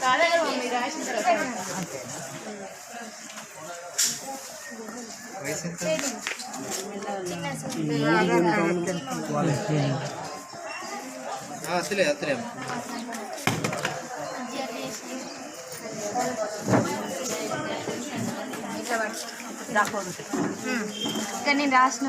కాదే కదా మమ్మీ రాసిన తర్వాత అసలే అసలే ఇక్కడ నేను రాసిన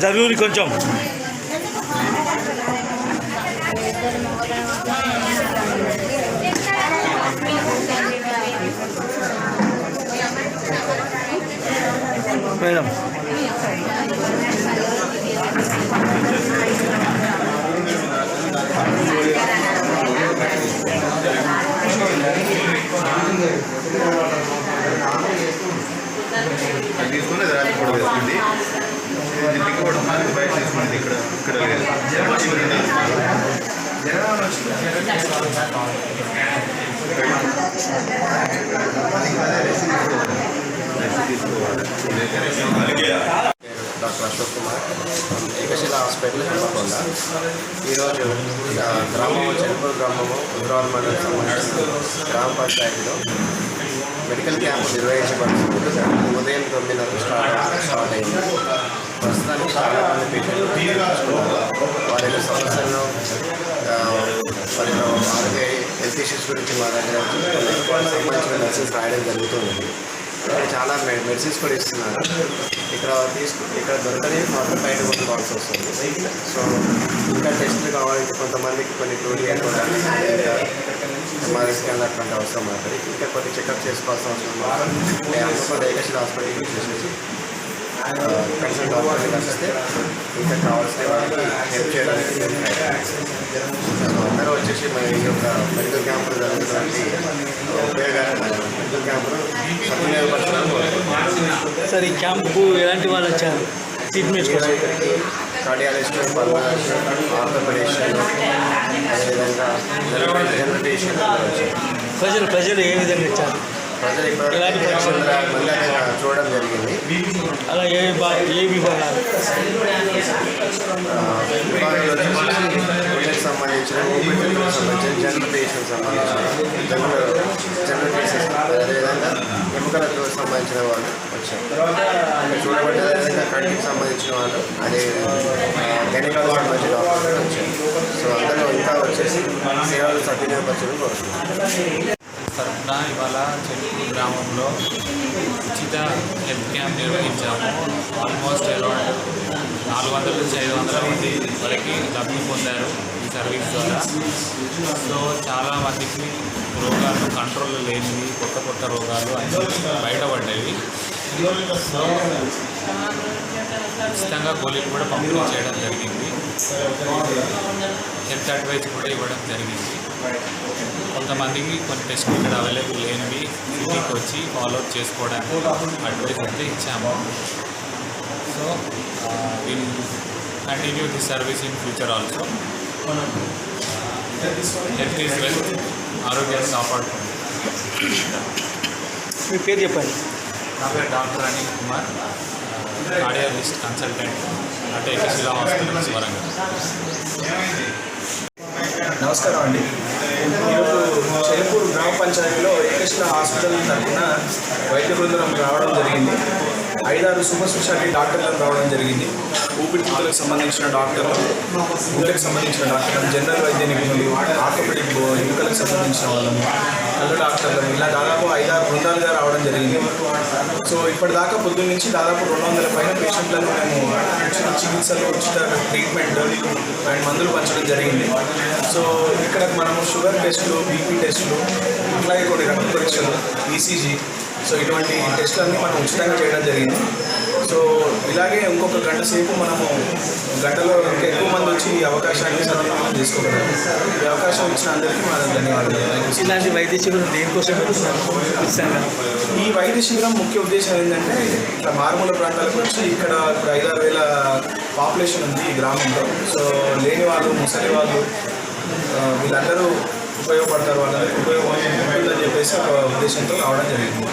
జరుగుని కొంచెం. మేడం. ఇక్కడ లేదు డాక్టర్ అశోక్ కుమార్ ఏకశిల హాస్పిటల్ హెమ్మకొండ ఈరోజు గ్రామము చెరుపూరు గ్రామము ఉగ్రవాల్ మండలం సంబంధించిన గ్రామ పంచాయతీలో మెడికల్ క్యాంప్ నిర్వహించబడుతుంది ఉదయం తొమ్మిది స్టార్ట్ స్టార్ట్ అయింది ప్రస్తుతానికి చాలా మంది పేషెంట్లు వారి యొక్క సమస్యలను ఆరోగ్య హెల్త్ ఇష్యూస్ గురించి మా దగ్గర కొన్ని సంబంధించిన మెడిసిన్స్ రాయడం జరుగుతుంది ఇక్కడ చాలా మెడిసిన్స్ కూడా ఇస్తున్నారు ఇక్కడ తీసుకు ఇక్కడ దొరకని మాత్రం బయట కొనుక్కోవాల్సి వస్తుంది సో ఇంకా టెస్ట్లు కావాలంటే కొంతమందికి కొన్ని టూడీ ఇంకా ఎంఆర్ఐ స్కాన్ అట్లాంటి అవసరం అవుతుంది ఇంకా కొన్ని చెకప్ చేసుకోవాల్సిన అవసరం మాత్రం నేను హాస్పిటల్కి చూసేసి కన్సల్ట్ డాక్టర్ని కలిస్తే ఇంకా కావాల్సిన వాళ్ళకి హెల్ప్ చేయడానికి నేను ప్రయత్నిస్తాను. సో అందరూ వచ్చేసి మన ఈ యొక్క మెడికల్ క్యాంపులు జరుగుతున్నటువంటి ఉపయోగాలు మెడికల్ క్యాంపులు సద్వినియోగపరచడానికి కోరుకుంటున్నాను. సార్ ఈ క్యాంపుకు ఎలాంటి వాళ్ళు వచ్చారు ట్రీట్మెంట్ కోసం కార్డియాలజిస్ట్ పల్మనాలజిస్ట్ ఆర్థోపెడిషన్ అదేవిధంగా జనరల్ పేషెంట్ వచ్చారు ప్రజలు ప్రజలు ఏ విధంగా వచ్చారు ప్రజలు ఇప్పుడు ఎలాంటి మంది అక్కడ చూడడం జరిగింది అలా ఏ ఏ విభాగాలు? ఆ, వచ్చేసి సంబంధించిన సంబంధించిన జనరల్ పేషెంట్ సంబంధించిన జనరల్ జనరల్ కేసెస్ అదేవిధంగా ఎముకలకు సంబంధించిన వాళ్ళు వచ్చారు ఇక్కడ చూడబట్టి అదేవిధంగా కంటికి సంబంధించిన వాళ్ళు అదే గణికాలకు సంబంధించిన డాక్టర్లు వచ్చారు సో అందరూ ఇంకా వచ్చేసి సేవలు సద్వినియోగపరచడం కోరుతున్నాను తరఫున ఇవాళ చెట్టు గ్రామంలో ఉచిత హెల్త్ క్యాంప్ నిర్వహించాము. ఆల్మోస్ట్ అరౌండ్ నాలుగు వందల నుంచి ఐదు వందల మంది వరకు లబ్ధి పొందారు ఈ సర్వీస్ ద్వారా. సో చాలా మందికి రోగాలు కంట్రోల్ లేనివి కొత్త కొత్త రోగాలు అన్నీ బయటపడ్డాయి. ఉచితంగా గోళీలు కూడా పంపిణీ చేయడం జరిగింది. హెల్త్ అడ్వైజ్ కూడా ఇవ్వడం జరిగింది. కొంతమందికి కొన్ని టెస్ట్లు ఇక్కడ అవైలబుల్ లేనివి సిటీకి వచ్చి ఫాలోఅప్ చేసుకోవడానికి అడ్వైస్ అయితే ఇచ్చాము. So will continue the service in future also health is wealth ఆరోగ్యాన్ని కాపాడుకోండి. మీ పేరు చెప్పండి. నా పేరు doctor Anil Kumar. Cardiologist consultant అంటే శిలా హాస్పిటల్స్ వరంగల్. నమస్కారం అండి. ఈరోజు చెరుకూరు గ్రామ పంచాయతీలో ఏకృష్ణ హాస్పిటల్ తరఫున వైద్య బృందం రావడం జరిగింది. ఐదారు సూపర్ స్పెషాలిటీ డాక్టర్లను రావడం జరిగింది. ఊపిరితిత్తులకు సంబంధించిన డాక్టర్లు గుండెకి సంబంధించిన డాక్టర్లు జనరల్ వైద్య నిపుణులు ఆర్థోపెడిక్ ఎముకలకు సంబంధించిన వాళ్ళము కళ్ళు డాక్టర్లు ఇలా దాదాపు ఐదారు బృందాలుగా రావడం జరిగింది. సో ఇప్పటిదాకా పొద్దున్న నుంచి దాదాపు రెండు వందల పైన పేషెంట్లను మేము ఉచిత చికిత్సలు ఉచిత ట్రీట్మెంట్ అండ్ మందులు పంచడం జరిగింది. సో ఇక్కడ మనము షుగర్ టెస్టులు బీపీ టెస్టులు అట్లాగే కొన్ని రక్త పరీక్షలు ఈసీజీ సో ఇటువంటి టెస్టులన్నీ మనం ఉచితంగా చేయడం జరిగింది. సో ఇలాగే ఇంకొక గంట సేపు మనము గంటలో ఎక్కువ మంది వచ్చి ఈ అవకాశాన్ని సద్వినియోగం చేసుకోగలరు. ఈ అవకాశం ఇచ్చిన అందరికీ మన ధన్యవాదాలు. ఇలాంటి వైద్య శిబిరం దేనికోసం ఈ వైద్య శిబిరం ముఖ్య ఉద్దేశం ఏంటంటే ఇట్లా మారుమూల ప్రాంతాలకు వచ్చి ఇక్కడ ఇప్పుడు ఐదారు వేల పాపులేషన్ ఉంది ఈ గ్రామంలో. సో లేని వాళ్ళు ముసలి వాళ్ళు వీళ్ళందరూ ఉపయోగపడతారు వాళ్ళందరికీ ఉపయోగం ఉంటుందని చెప్పేసి ఒక ఉద్దేశంతో రావడం జరిగింది.